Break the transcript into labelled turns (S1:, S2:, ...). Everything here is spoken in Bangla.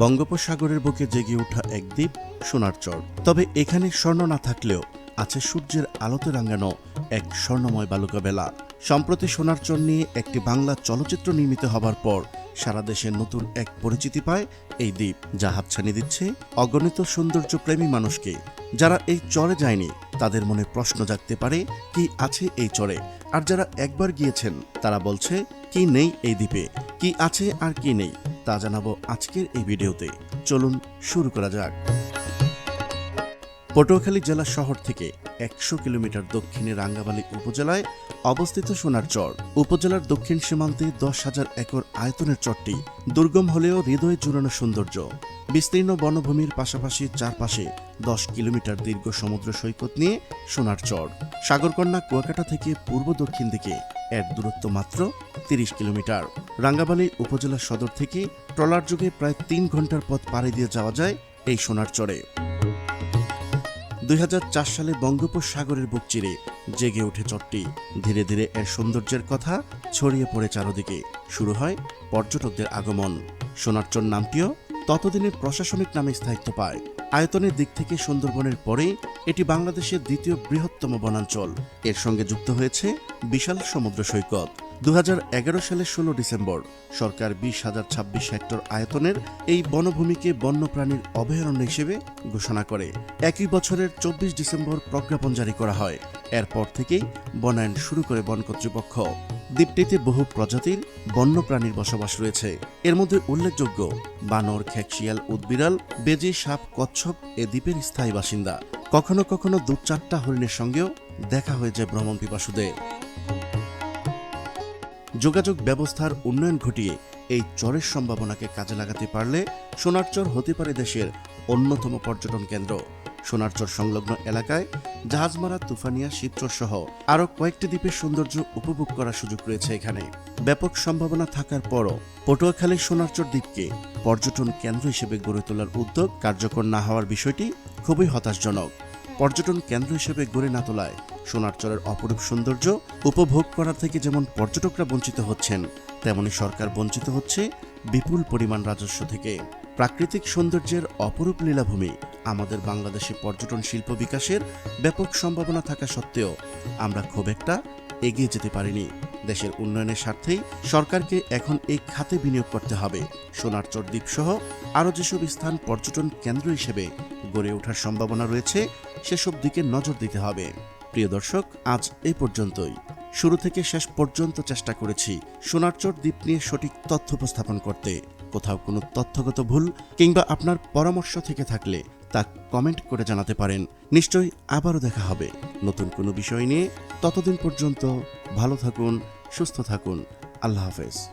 S1: বঙ্গোপসাগরের বুকে জেগে ওঠা এক দ্বীপ সোনার চর। তবে এখানে স্বর্ণ না থাকলেও আছে সূর্যের আলোতে রাঙানো এক স্বর্ণময় বালুকা বেলা সম্প্রতি সোনার চর নিয়ে একটি বাংলা চলচ্চিত্র নির্মিত হবার পর সারা দেশে নতুন এক পরিচিতি পায় এই দ্বীপ, যা হাতছানি দিচ্ছে অগণিত সৌন্দর্য প্রেমী মানুষকে। যারা এই চরে যায়নি, তাদের মনে প্রশ্ন জাগতে পারে, কি আছে এই চরে? আর যারা একবার গিয়েছেন, তারা বলছে, কি নেই এই দ্বীপে? কি আছে আর কি নেই? তা জানাব আজকের এই ভিডিওতে। চলুন শুরু করা যাক। পটুয়াখালী জেলা শহর থেকে একশো কিলোমিটার দক্ষিণে রাঙ্গাবালী উপজেলায় অবস্থিত সোনার চর। উপজেলার দক্ষিণ সীমান্তে দশ হাজার একর আয়তনের চরটি দুর্গম হলেও হৃদয় জুড়ানো সৌন্দর্য। বিস্তীর্ণ বনভূমির পাশাপাশি চারপাশে দশ কিলোমিটার দীর্ঘ সমুদ্র সৈকত নিয়ে সোনার চর। সাগরকন্যা কুয়াকাটা থেকে পূর্ব দক্ষিণ দিকে এর দূরত্ব মাত্র তিরিশ কিলোমিটার। রাঙ্গাবালী উপজেলা সদর থেকে ট্রলার যুগে প্রায় তিন ঘণ্টার পথ পাড়ি দিয়ে যাওয়া যায় এই সোনার চরে দুই হাজার চার সালে বঙ্গোপসাগরের বুক চিরে জেগে ওঠে চট্টি। ধীরে ধীরে এর সৌন্দর্যের কথা ছড়িয়ে পড়ে চারদিকে। শুরু হয় পর্যটকদের আগমন। সোনারচর নামটিও ততদিনে প্রশাসনিক নামে স্থায়িত্ব পায়। আয়তনের দিক থেকে সুন্দরবনের পরেই এটি বাংলাদেশের দ্বিতীয় বৃহত্তম বনাঞ্চল। এর সঙ্গে যুক্ত হয়েছে বিশাল সমুদ্র সৈকত। দু হাজার এগারো সালের ষোলো ডিসেম্বর, সরকার বিশ হাজার ছাব্বিশ হেক্টর আয়তনের এই বনভূমিকে বন্যপ্রাণীর অভয়ারণ্য হিসেবে ঘোষণা করে। একই বছরের চব্বিশ ডিসেম্বর প্রজ্ঞাপন জারি করা হয়। এরপর থেকেই বনায়ন শুরু করে বন কর্তৃপক্ষ। দ্বীপটিতে বহু প্রজাতির বন্যপ্রাণীর বসবাস রয়েছে। এর মধ্যে উল্লেখযোগ্য, বানর, খেকশিয়াল উদ্বিড়াল বেজি, সাপ, কচ্ছপ এ দ্বীপের স্থায়ী বাসিন্দা। কখনো কখনো দু চারটা হরিণের সঙ্গেও দেখা হয়ে যায় ভ্রমণ পিপাসুদের। যোগাযোগ ব্যবস্থার উন্নয়ন ঘটিয়ে এই চরের সম্ভাবনাকে কাজে লাগাতে পারলে সোনারচর হতে পারে দেশের অন্যতম পর্যটন কেন্দ্র। সোনারচর সংলগ্ন এলাকায় জাহাজমারা, তুফানিয়া শিবচর সহ আরও কয়েকটি দ্বীপের সৌন্দর্য উপভোগ করার সুযোগ রয়েছে এখানে। ব্যাপক সম্ভাবনা থাকার পরও পটুয়াখালীর সোনারচর দ্বীপকে পর্যটন কেন্দ্র হিসেবে গড়ে তোলার উদ্যোগ কার্যকর না হওয়ার বিষয়টি খুবই হতাশজনক। পর্যটন কেন্দ্র হিসেবে গড়ে না তোলায় সোনারচরের অপরূপ সৌন্দর্য উপভোগ করার থেকে যেমন পর্যটকরা বঞ্চিত হচ্ছেন, তেমনি সরকার বঞ্চিত হচ্ছে বিপুল পরিমাণ রাজস্ব থেকে। প্রাকৃতিক সৌন্দর্যের অপরূপ লীলাভূমি আমাদের বাংলাদেশে পর্যটন শিল্প বিকাশের ব্যাপক সম্ভাবনা থাকা সত্ত্বেও আমরা খুব একটা এগিয়ে যেতে পারিনি। দেশের উন্নয়নের স্বার্থেই সরকারকে এখন এই খাতে বিনিয়োগ করতে হবে। সোনারচর দ্বীপ সহ আরও যেসব স্থান পর্যটন কেন্দ্র হিসেবে গড়ে ওঠার সম্ভাবনা রয়েছে, সেসব দিকে নজর দিতে হবে। প্রিয় দর্শক, আজ এই পর্যন্তই। শুরু থেকে শেষ পর্যন্ত চেষ্টা করেছি সোনারচর দ্বীপ নিয়ে সঠিক তথ্য উপস্থাপন করতে। কোথাও কোনো তথ্যগত ভুল কিংবা আপনার পরামর্শ থেকে থাকলে তা কমেন্ট করে জানাতে পারেন। নিশ্চয়ই আবারও দেখা হবে। নতুন কোনো বিষয় নিয়ে ততদিন পর্যন্ত ভালো থাকুন, সুস্থ থাকুন। আল্লাহ হাফেজ।